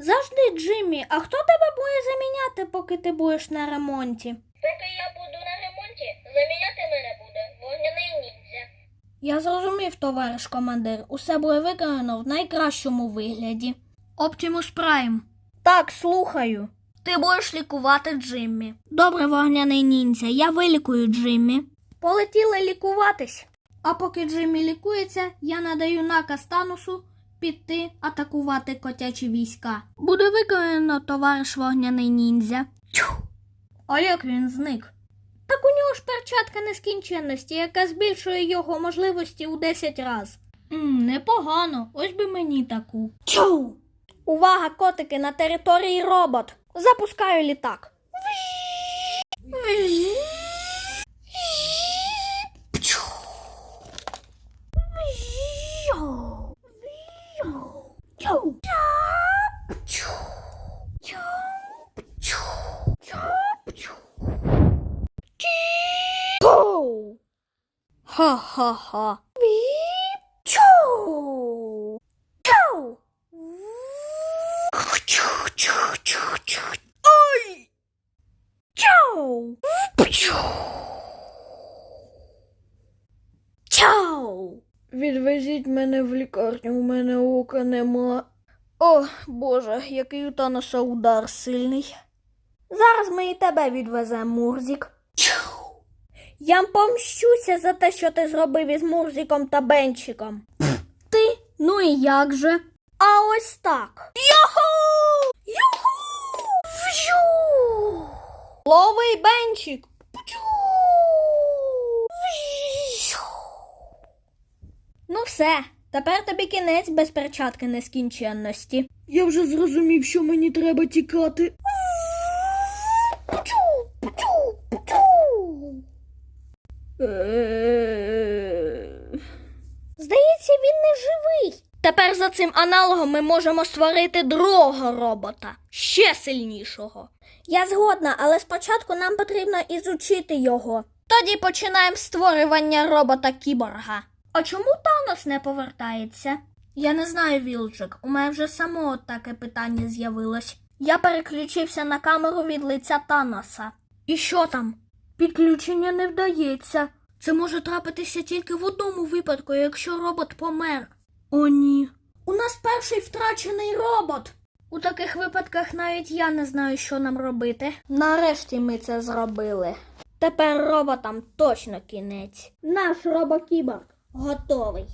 Завжди, Джиммі, а хто тебе буде заміняти, поки ти будеш на ремонті? Поки я буду на ремонті, заміняти мене буде вогняний ніндзя. Я зрозумів, товариш командир. Усе буде виконано в найкращому вигляді. Оптимус Прайм. Так, слухаю. Ти будеш лікувати Джиммі. Добре, вогняний ніндзя, я вилікую Джиммі. Полетіли лікуватись. А поки Джиммі лікується, я надаю наказ Танусу піти атакувати котячі війська. Буде виконано, товариш вогняний ніндзя. Тьфу! А як він зник? Так у нього ж перчатка нескінченності, яка збільшує його можливості у 10 раз. Мм, непогано, ось би мені таку. Тю! Увага, котики, на території робот. Запускаю літак. Ха-ха-ха. Чу! Чу! Ой! Чу! Чу! Відвезіть мене в лікарню, у мене ока нема. О, Боже, який у Таноса удар сильний. Зараз ми і тебе відвеземо, Мурзік. Я помщуся за те, що ти зробив із Мурзиком та Бенчиком. Ти? Ну і як же? А ось так. Йоху! Юху! Вжу! Ловий Бенчик! Пчу! Ну все, тепер тобі кінець без перчатки нескінченності. Я вже зрозумів, що мені треба тікати. Здається, він не живий. Тепер за цим аналогом ми можемо створити другого робота, ще сильнішого. Я згодна, але спочатку нам потрібно ізучити його. Тоді починаємо створювання робота кіборга. А чому Танос не повертається? Я не знаю, Вілчик. У мене вже само таке питання з'явилось. Я переключився на камеру від лиця Таноса. І що там? Підключення не вдається. Це може трапитися тільки в одному випадку, якщо робот помер. О, ні. У нас перший втрачений робот. У таких випадках навіть я не знаю, що нам робити. Нарешті ми це зробили. Тепер роботам точно кінець. Наш робокіборг готовий.